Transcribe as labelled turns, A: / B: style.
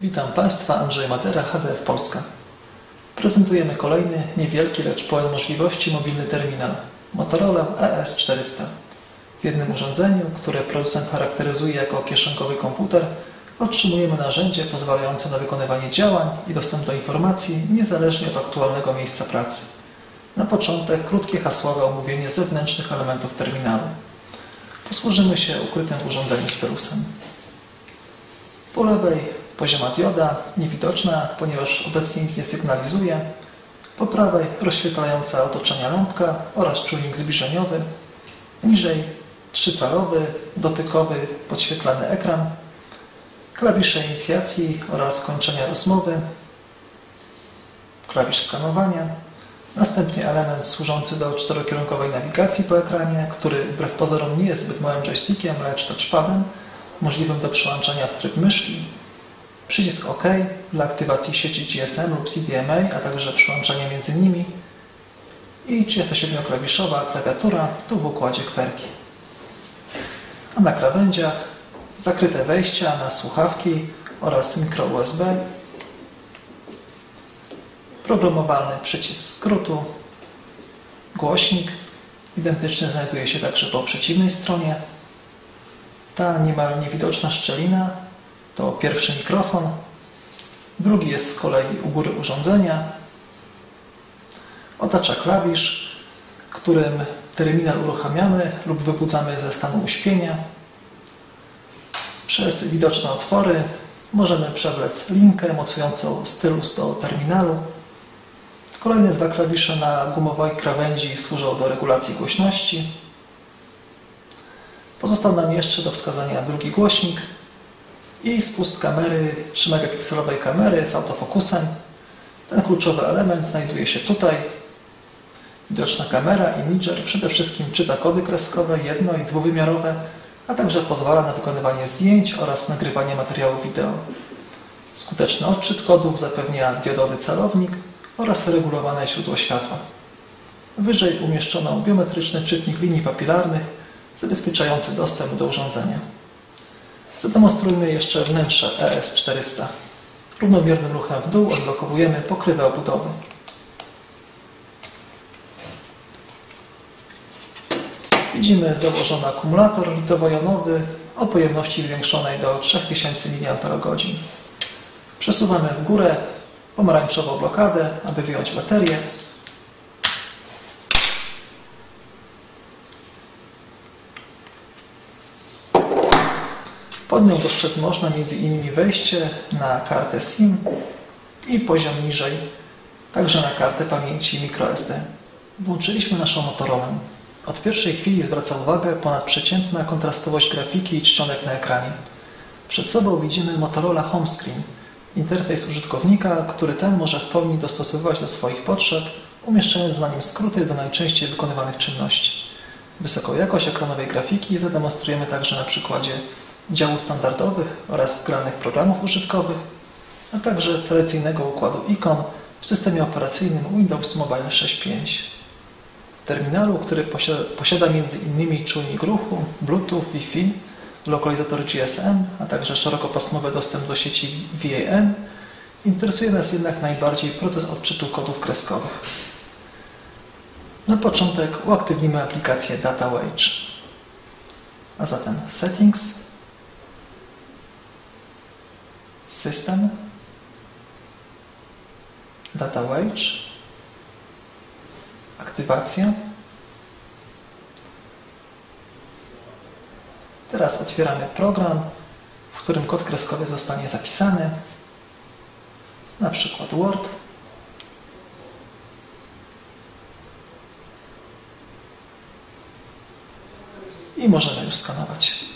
A: Witam Państwa, Andrzej Matera, HDF Polska. Prezentujemy kolejny, niewielki, lecz pełen możliwości mobilny terminal Motorola ES400. W jednym urządzeniu, które producent charakteryzuje jako kieszonkowy komputer, otrzymujemy narzędzie pozwalające na wykonywanie działań i dostęp do informacji niezależnie od aktualnego miejsca pracy. Na początek krótkie hasłowe omówienie zewnętrznych elementów terminalu. Posłużymy się ukrytym urządzeniem z perusem. Po lewej pozioma dioda, niewidoczna, ponieważ obecnie nic nie sygnalizuje. Po prawej rozświetlająca otoczenia lampka oraz czujnik zbliżeniowy. Niżej trzycalowy, dotykowy, podświetlany ekran. Klawisze inicjacji oraz kończenia rozmowy. Klawisz skanowania. Następnie element służący do czterokierunkowej nawigacji po ekranie, który wbrew pozorom nie jest zbyt małym joystickiem, lecz touchpadem, możliwym do przełączania w tryb myszki. Przycisk OK dla aktywacji sieci GSM lub CDMA, a także przyłączania między nimi. I 37-klawiszowa klawiatura tu w układzie kwerki. A na krawędziach zakryte wejścia na słuchawki oraz mikro USB programowalny przycisk skrótu, głośnik, identyczny znajduje się także po przeciwnej stronie. Ta niemal niewidoczna szczelina to pierwszy mikrofon, drugi jest z kolei u góry urządzenia. Otacza klawisz, którym terminal uruchamiamy lub wybudzamy ze stanu uśpienia. Przez widoczne otwory możemy przewlec linkę mocującą stylus do terminalu. Kolejne dwa klawisze na gumowej krawędzi służą do regulacji głośności. Pozostał nam jeszcze do wskazania drugi głośnik i spust kamery 3 megapikselowej kamery z autofokusem. Ten kluczowy element znajduje się tutaj. Widoczna kamera Imager przede wszystkim czyta kody kreskowe jedno- i dwuwymiarowe, a także pozwala na wykonywanie zdjęć oraz nagrywanie materiału wideo. Skuteczny odczyt kodów zapewnia diodowy celownik, oraz regulowane źródło światła. Wyżej umieszczono biometryczny czytnik linii papilarnych zabezpieczający dostęp do urządzenia. Zademonstrujmy jeszcze wnętrze ES400. Równomiernym ruchem w dół odblokowujemy pokrywę obudowy. Widzimy założony akumulator litowo-jonowy o pojemności zwiększonej do 3000 mAh. Przesuwamy w górę pomarańczową blokadę, aby wyjąć baterię. Pod nią dostrzec można innymi wejście na kartę SIM i poziom niżej, także na kartę pamięci microSD. Włączyliśmy naszą Motorola. Od pierwszej chwili zwraca uwagę ponadprzeciętna kontrastowość grafiki i czcionek na ekranie. Przed sobą widzimy Motorola Home Screen – interfejs użytkownika, który ten może w pełni dostosowywać do swoich potrzeb, umieszczając na nim skróty do najczęściej wykonywanych czynności. Wysoką jakość ekranowej grafiki zademonstrujemy także na przykładzie działu standardowych oraz wgranych programów użytkowych, a także tradycyjnego układu ikon w systemie operacyjnym Windows Mobile 6.5. W terminalu, który posiada, posiada m.in. czujnik ruchu, Bluetooth, Wi-Fi, lokalizator GSM, a także szerokopasmowy dostęp do sieci VAN, interesuje nas jednak najbardziej proces odczytu kodów kreskowych. Na początek uaktywnimy aplikację DataWage. A zatem Settings, System, DataWage, Aktywacja, Teraz otwieramy program, w którym kod kreskowy zostanie zapisany, na przykład Word. I możemy już skanować.